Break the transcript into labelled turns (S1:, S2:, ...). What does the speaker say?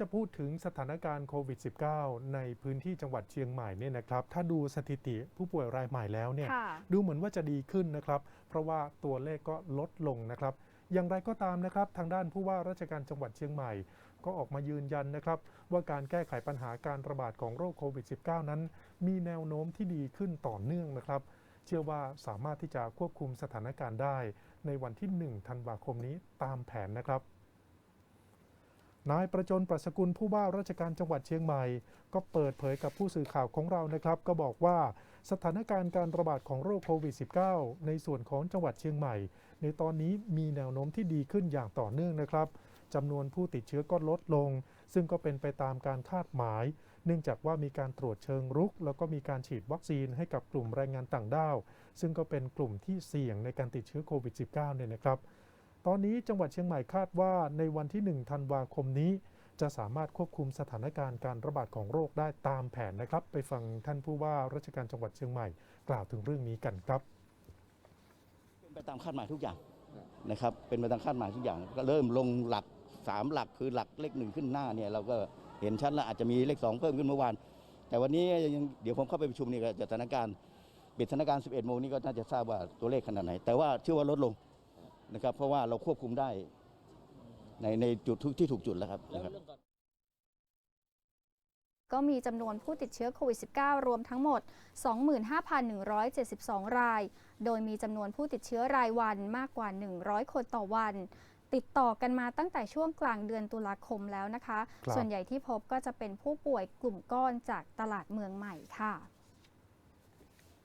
S1: จะพูดถึงสถานการณ์โควิด -19 ในพื้นที่จังหวัดเชียงใหม่เนี่ยนะครับ ถ้าดูสถิติผู้ป่วยรายใหม่แล้วเนี่ย
S2: ค่ะ
S1: ดูเหมือนว่าจะดีขึ้นนะครับ เพราะว่าตัวเลขก็ลดลงนะครับ อย่างไรก็ตามนะครับ ทางด้านผู้ว่าราชการจังหวัดเชียงใหม่ ก็ออกมายืนยันนะครับ ว่าการแก้ไขปัญหาการระบาดของโรคโควิด -19 นั้น มีแนวโน้มที่ดีขึ้นต่อเนื่องนะครับ เชื่อว่าสามารถที่จะควบคุมสถานการณ์ได้ ในวันที่ 1 ธันวาคมนี้ตามแผนนะครับ นายประจนประสกุลผู้ว่าราชการจังหวัดเชียงใหม่ ก็เปิดเผยกับผู้สื่อข่าวของเรานะครับ ก็บอกว่าสถานการณ์การระบาดของโรคโควิด -19 ในส่วนของจังหวัดเชียงใหม่ ในตอนนี้มีแนวโน้มที่ดีขึ้นอย่างต่อเนื่องนะครับจำนวนผู้ติดเชื้อก็ลดลง ซึ่งก็เป็นไปตามการคาดหมาย เนื่องจากว่ามีการตรวจเชิงรุก แล้วก็มีการฉีดวัคซีนให้กับกลุ่มแรงงานต่างด้าว ซึ่งก็เป็นกลุ่มที่เสี่ยงในการติดเชื้อโควิด -19 เนี่ยนะครับ ตอนนี้จังหวัดเชียงใหม่คาดว่าในวันที่ 1 ธันวาคมนี้ จะสามารถควบคุมสถานการณ์การระบาดของโรคได้ตามแผนนะครับ ไปฟังท่านผู้ว่าราชการจังหวัดเชียงใหม่ กล่าวถึงเรื่องนี้กันครับ
S3: เป็นไปตามคาดหมายทุกอย่างนะครับ เป็นไปตามคาดหมายทุกอย่าง ก็เริ่มลงหลักสามหลักคือหลักเลขหนึ่งขึ้นหน้าเนี่ยเราก็เห็นชัดแล้วอาจจะมีเลขสองเพิ่มขึ้นเมื่อวาน แต่วันนี้ยังเดี๋ยวผมเข้าไปประชุมนี่ก็จะสถานการณ์ปิดสถานการณ์ 11 โมงนี้ก็น่าจะทราบว่าตัวเลขขนาดไหน แต่ว่าเชื่อว่าลดลง นะครับ เพราะว่าเราควบคุมได้ในในจุดทุกที่ถูกจุดแล้วครับนะครับ
S2: ก็มีจำนวนผู้ติดเชื้อโควิด -19 รวมทั้งหมด 25,172 ราย โดยมีจำนวนผู้ติดเชื้อรายวันมากกว่า 100 คนต่อวัน ติดต่อกันมาตั้งแต่ช่วงกลางเดือนตุลาคมแล้วนะคะ
S1: ครับ
S2: ส่วนใหญ่ที่พบก็จะเป็นผู้ป่วยกลุ่มก้อนจากตลาดเมืองใหม่ค่ะ